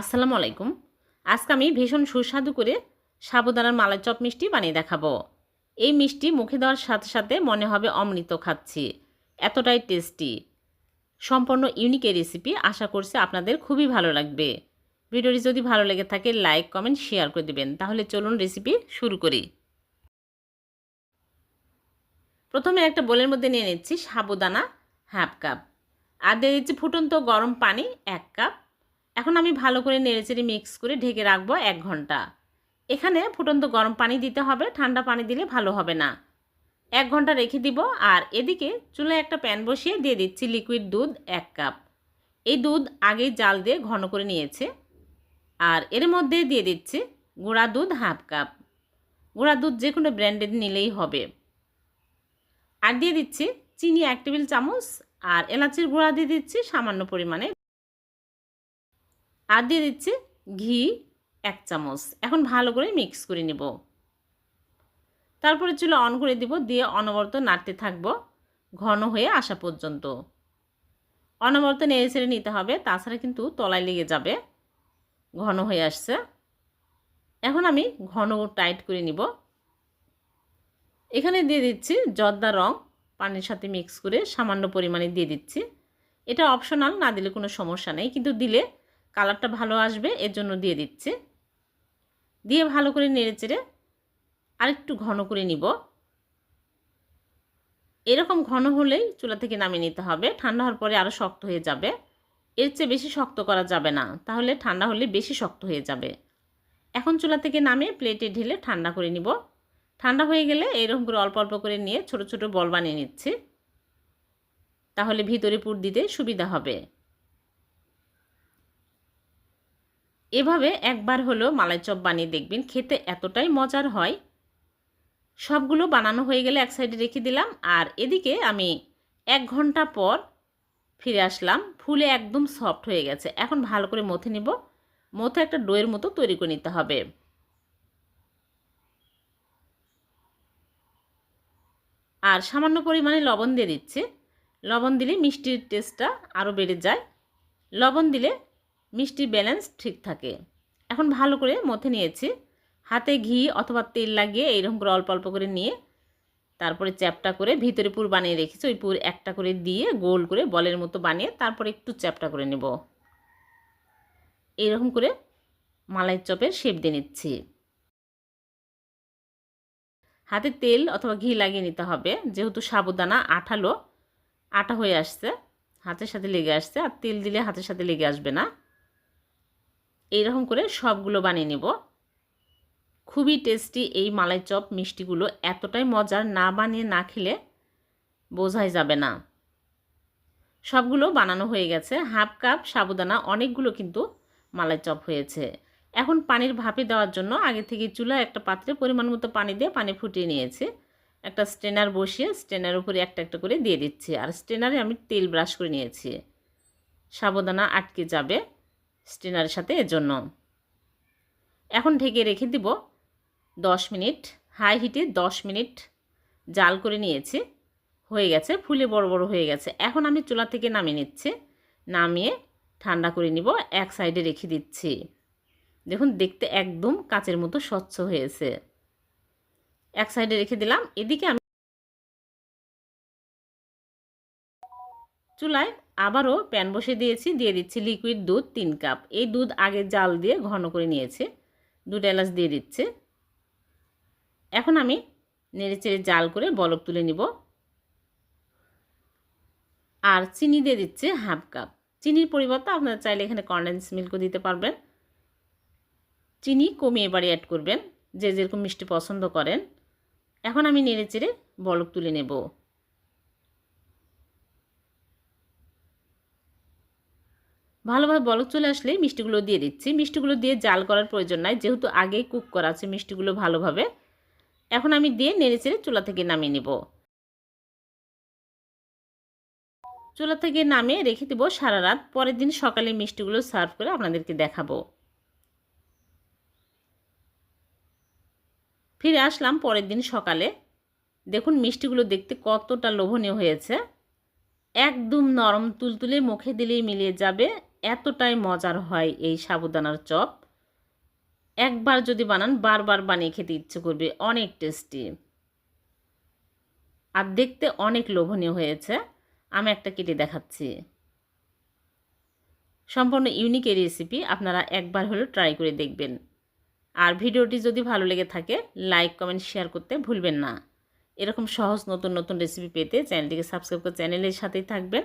আসসালামু আলাইকুম। আজকে আমি ভীষণ সুস্বাদু করে সাবুদানার মালাই চপ মিষ্টি বানিয়ে দেখাবো। এই মিষ্টি মুখে দেওয়ার সাথে সাথে মনে হবে অমৃত খাচ্ছি। এতটাই টেস্টি সম্পূর্ণ ইউনিক এই রেসিপি আশা করছি আপনাদের খুবই ভালো লাগবে। ভিডিওটি যদি ভালো লেগে থাকে লাইক কমেন্ট শেয়ার করে দেবেন। তাহলে চলুন রেসিপি শুরু করি। প্রথমে একটা বোলের মধ্যে নিয়ে নিচ্ছি সাবুদানা হাফ কাপ। আর দিয়ে দিচ্ছি ফুটন্ত গরম পানি এক কাপ। এখন আমি ভালো করে নেড়েচেড়ে মিক্স করে ঢেকে রাখব এক ঘণ্টা। এখানে ফুটন্ত গরম পানি দিতে হবে, ঠান্ডা পানি দিলে ভালো হবে না। এক ঘণ্টা রেখে দিব আর এদিকে চুলায় একটা প্যান বসিয়ে দিয়ে দিচ্ছি লিকুইড দুধ এক কাপ এই দুধ আগেই জাল দিয়ে ঘন করে নিয়েছে। আর এর মধ্যে দিয়ে দিচ্ছি গুঁড়া দুধ হাফ কাপ গুঁড়া দুধ যে কোনো ব্র্যান্ডের নিলেই হবে। আর দিয়ে দিচ্ছি চিনি এক টেবিল চামচ আর এলাচির গুঁড়া দিয়ে দিচ্ছি সামান্য পরিমাণে আর দিয়ে দিচ্ছি ঘি এক চামচ। এখন ভালো করে মিক্স করে নেব। তারপরে চুলো অন করে দিব, দিয়ে অনবরত নাড়তে থাকব ঘন হয়ে আসা পর্যন্ত। অনবরত নেড়ে ছেড়ে নিতে হবে, তাছাড়া কিন্তু তলায় লেগে যাবে, ঘন হয়ে আসছে। এখন আমি ঘন টাইট করে নিব। এখানে দিয়ে দিচ্ছি জর্দা রং, পানির সাথে মিক্স করে সামান্য পরিমাণে দিয়ে দিচ্ছি। এটা অপশনাল না দিলে কোনো সমস্যা নেই, কিন্তু দিলে কালারটা ভালো আসবে, এর জন্য দিয়ে দিচ্ছি। দিয়ে ভালো করে নেড়ে চেড়ে আরেকটু ঘন করে নিব। এরকম ঘন হলেই চুলা থেকে নামিয়ে নিতে হবে। ঠান্ডা হওয়ার পরে আরও শক্ত হয়ে যাবে। এর চেয়ে বেশি শক্ত করা যাবে না। তাহলে ঠান্ডা হলে বেশি শক্ত হয়ে যাবে। এখন চুলা থেকে নামিয়ে প্লেটে ঢেলে ঠান্ডা করে নিব। ঠান্ডা হয়ে গেলে এরকম করে অল্প অল্প করে নিয়ে ছোট ছোট বল বানিয়ে নিচ্ছি। তাহলে ভিতরে পুর দিতে সুবিধা হবে। এভাবে একবার হলো মালাই চপ বানিয়ে দেখবেন, খেতে এতটাই মজার হয়। সবগুলো বানানো হয়ে গেলে এক সাইডে রেখে দিলাম আর এদিকে আমি এক ঘণ্টা পর ফিরে আসলাম। ফুলে একদম সফট হয়ে গেছে। এখন ভালো করে মথে নিব। মথে একটা ডোয়ের মতো তৈরি করে নিতে হবে। আর সামান্য পরিমাণে লবণ দিয়ে দিচ্ছে। লবণ দিলে মিষ্টির টেস্টটা আরও বেড়ে যায়। লবণ দিলে মিষ্টির ব্যালেন্স ঠিক থাকে। এখন ভালো করে মথে নিয়েছি। হাতে ঘি অথবা তেল লাগিয়ে এইরকম করে অল্প অল্প করে নিয়ে তারপরে চ্যাপটা করে ভিতরে পুর বানিয়ে রেখেছি। ওই পুর একটা করে দিয়ে গোল করে বলের মতো বানিয়ে তারপরে একটু চ্যাপটা করে নেব। এইরকম করে মালাই চপের শেপ দিয়ে নিচ্ছি। হাতে তেল অথবা ঘি লাগিয়ে নিতে হবে। যেহেতু সাবুদানা আঠালো, আটা হয়ে আসছে, হাতের সাথে লেগে আসছে। আর তেল দিলে হাতের সাথে লেগে আসবে না। এইরকম করে সবগুলো বানিয়ে নেব। খুবই টেস্টি এই মালাই চপ মিষ্টিগুলো এতটাই মজার, না বানিয়ে না খেলে বোঝাই যাবে না। সবগুলো বানানো হয়ে গেছে, হাফ কাপ সাবুদানা, অনেকগুলো কিন্তু মালাই চপ হয়েছে। এখন পানির ভাপে দেওয়ার জন্য আগে থেকে চুলা একটা পাত্রে পরিমাণ মতো পানি দিয়ে পানি ফুটিয়ে নিয়েছে। একটা স্ট্রেনার বসিয়ে স্ট্রেনার উপরে একটা একটা করে দিয়ে দিচ্ছি। আর স্ট্রেনারে আমি তেল ব্রাশ করে নিয়েছি। সাবুদানা আটকে যাবে। স্ট্রেনারের সাথে এর জন্য। এখন ঢেকে রেখে দিব দশ মিনিট। হাই হিটে দশ মিনিট জাল করে নিয়েছি। হয়ে গেছে, ফুলে বড় বড় হয়ে গেছে। এখন আমি চুলা থেকে নামিয়ে নিচ্ছি। নামিয়ে ঠান্ডা করে নিব, এক সাইডে রেখে দিচ্ছি। দেখুন, দেখতে একদম কাচের মতো স্বচ্ছ হয়েছে। এক সাইডে রেখে দিলাম। এদিকে আমি চুলায় আবারও প্যান বসে দিয়েছি, দিয়ে দিচ্ছি লিকুইড দুধ তিন কাপ এই দুধ আগে জাল দিয়ে ঘন করে নিয়েছে দুধ এলাচ দিয়ে দিচ্ছে। এখন আমি নেড়ে চেড়ে জাল করে বলক তুলে নিব। আর চিনি দিয়ে দিচ্ছে হাফ কাপ চিনির পরিবর্তে আপনারা চাইলে এখানে কন্ডেন্স মিল্কও দিতে পারবেন। চিনি কমিয়ে এবারে অ্যাড করবেন, যে যেরকম মিষ্টি পছন্দ করেন। এখন আমি নেড়ে চেড়ে বলক তুলে নেব। ভালোভাবে বলক চলে আসলেই মিষ্টিগুলো দিয়ে দিচ্ছি। মিষ্টিগুলো দিয়ে জাল করার প্রয়োজন নাই, যেহেতু আগেই কুক করা আছে মিষ্টিগুলো ভালোভাবে। এখন আমি দিয়ে নেড়ে চেড়ে চুলা থেকে নামিয়ে নেব। চুলা থেকে নামিয়ে রেখে দেবো সারা রাত। পরের দিন সকালে মিষ্টিগুলো সার্ভ করে আপনাদেরকে দেখাবো। ফিরে আসলাম পরের দিন সকালে। দেখুন মিষ্টিগুলো দেখতে কতটা লোভনীয় হয়েছে। একদম নরম, তুলতুলে মুখে দিলেই মিলিয়ে যাবে। এতটাই মজার হয় এই সাবুদানার চপ। একবার যদি বানান, বারবার বানিয়ে খেতে ইচ্ছে করবে। অনেক টেস্টি। আর দেখতে অনেক লোভনীয় হয়েছে। আমি একটা কেটে দেখাচ্ছি। সম্পূর্ণ ইউনিক এই রেসিপি আপনারা একবার হলেও ট্রাই করে দেখবেন। আর ভিডিওটি যদি ভালো লেগে থাকে লাইক কমেন্ট শেয়ার করতে ভুলবেন না। এরকম সহজ নতুন নতুন রেসিপি পেতে চ্যানেলটিকে সাবস্ক্রাইব করে চ্যানেলের সাথেই থাকবেন।